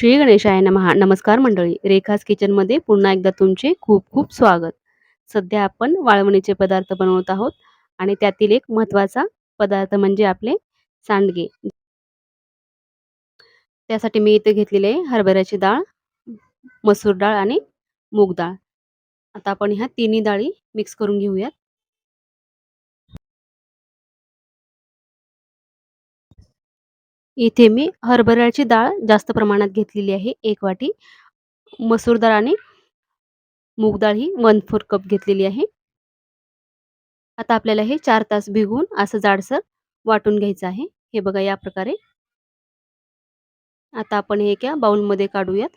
श्री गणेशाय नमः. नमस्कार मंडळी. रेखाज किचनमध्ये पुन्हा एकदा तुमचे खूप खूप स्वागत. सध्या आपण वाळवणीचे पदार्थ बनवत आहोत आणि त्यातील एक महत्त्वाचा पदार्थ म्हणजे आपले सांडगे. त्यासाठी मी इथे घेतलेले आहे हरभऱ्याची डाळ मसूर डाळ आणि मूग डाळ. आता आपण ह्या तिन्ही डाळी मिक्स करून घेऊयात. इथे मी हरभऱ्याची डाळ जास्त प्रमाणात घेतलेली आहे एक वाटी. मसूर डाळ आणि मूग डाळ ही वन फोर कप घेतलेली आहे. आता आपल्याला हे चार तास भिगून असं जाडसर वाटून घ्यायचं आहे. हे बघा या प्रकारे. आता आपण हे एका बाउलमध्ये काढूयात.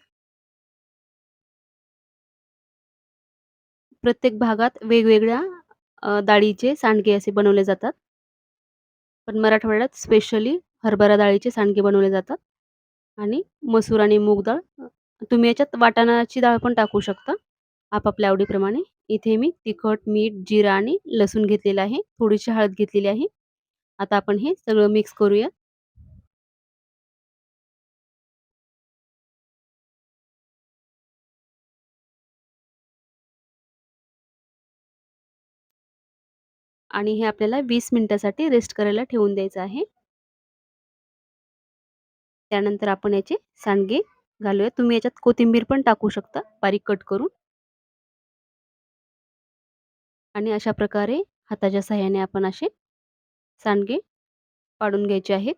प्रत्येक भागात वेगवेगळ्या डाळीचे सांडगे असे बनवले जातात. पण मराठवाड्यात स्पेशली हरभरा डाळीचे सांडगे बनवले जातात आणि मसूर आणि मूग डाळ. तुम्ही याच्यात वाटाणाची डाळ पण टाकू शकता. आपापल्या आवडीप्रमाणे. इथे मी तिखट मीठ जिरा आणि लसूण घेतलेला आहे. थोडीशी हळद घेतलेली आहे. आता आपण हे सगळं मिक्स करूया. आणि हे आपल्याला वीस मिनिटासाठी रेस्ट करायला ठेवून द्यायचं आहे. त्यानंतर आपण याचे सांडगे घालूया. तुम्ही याच्यात कोथिंबीर पण टाकू शकता बारीक कट करून. आणि अशा प्रकारे हाताच्या सहाय्याने आपण असे सांडगे पाडून घ्यायचे आहेत.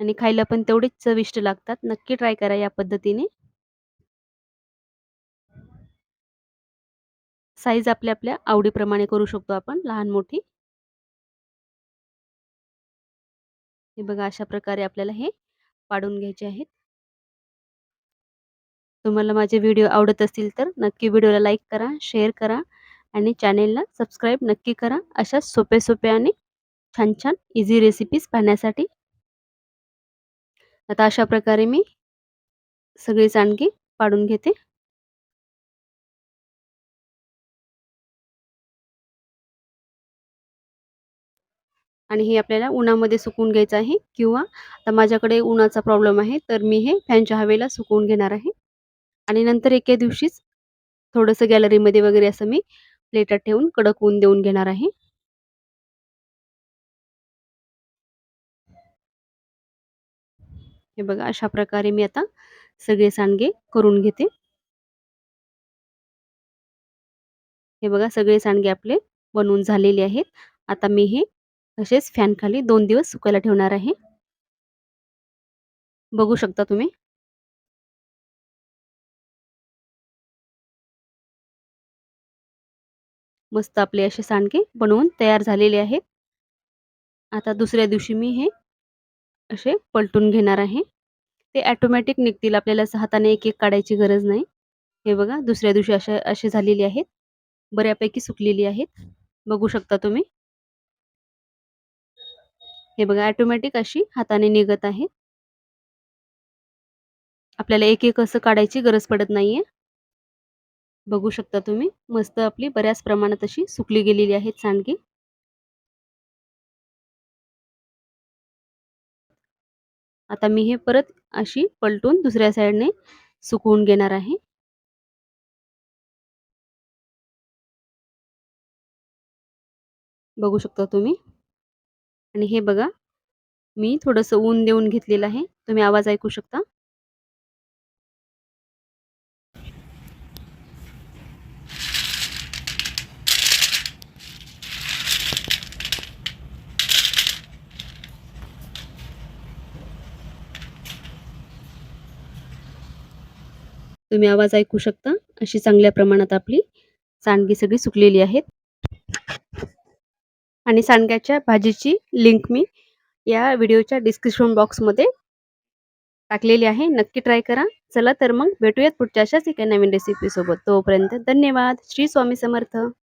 आणि खायला पण तेवढेच चविष्ट लागतात. नक्की ट्राय करा या पद्धतीने. साईज आपल्या आपल्या आवडीप्रमाणे करू शकतो आपण लहान मोठी. हे बघा अशा प्रकारे आपल्याला हे पाडून घ्यायचे आहेत. तुम्हाला माझे व्हिडिओ आवडत असतील तर नक्की व्हिडिओला लाईक करा शेअर करा आणि चॅनेलला सबस्क्राईब नक्की करा. अशा सोप्या सोप्या आणि छान छान इझी रेसिपीज पाहण्यासाठी. आता अशा प्रकारे मी सगळी सांडगी पाडून घेते. आणि हे आपल्याला उन्हामध्ये सुकवून घ्यायचं आहे किंवा आता माझ्याकडे उन्हाचा प्रॉब्लेम आहे तर मी हे फॅनच्या हवेला सुकवून घेणार आहे. आणि नंतर एके दिवशीच थोडंसं गॅलरीमध्ये वगैरे असं मी प्लेटात ठेवून कडक ऊन देऊन घेणार आहे. हे बघा अशा प्रकारे मी आता सगळे सांडगे करून घेते. हे बघा सगळे सांडगे आपले बनवून झालेले आहेत. आता मी हे तसेच फॅनखाली दोन दिवस सुकायला ठेवणार आहे. बघू शकता तुम्ही. मस्त आपले असे सांडगे बनवून तयार झालेले आहेत. आता दुसऱ्या दिवशी मी हे असे पलटून घेणार आहे. ते ॲटोमॅटिक निघतील आपल्याला सहाताने हाताने एक एक काढायची गरज नाही. हे बघा दुसऱ्या दिवशी असे असे झालेले आहेत. बऱ्यापैकी सुकलेली आहेत. बघू शकता तुम्ही. हे बघा ॲटोमॅटिक अशी हाताने निघत आहे. आपल्याला एक एक असं काढायची गरज पडत नाहीये. बघू शकता तुम्ही मस्त आपली बऱ्याच प्रमाणात अशी सुकली गेलेली आहेत सांडगी. आता मी हे परत अशी पलटून दुसऱ्या साईडने सुकवून घेणार आहे. बघू शकता तुम्ही. आणि हे बघा मी थोडंसं ऊन देऊन घेतलेलं आहे. तुम्ही आवाज ऐकू शकता. तुम्ही आवाज ऐकू शकता अशी चांगल्या प्रमाणात आपली सांडगी सगळी सुकलेली आहेत. आणि सांडग्याच्या भाजीची लिंक मी या व्हिडिओच्या डिस्क्रिप्शन बॉक्समध्ये टाकलेली आहे. नक्की ट्राय करा. चला तर मग भेटूयात पुढच्या अशाच एका नवीन रेसिपीसोबत तोपर्यंत धन्यवाद. श्री स्वामी समर्थ.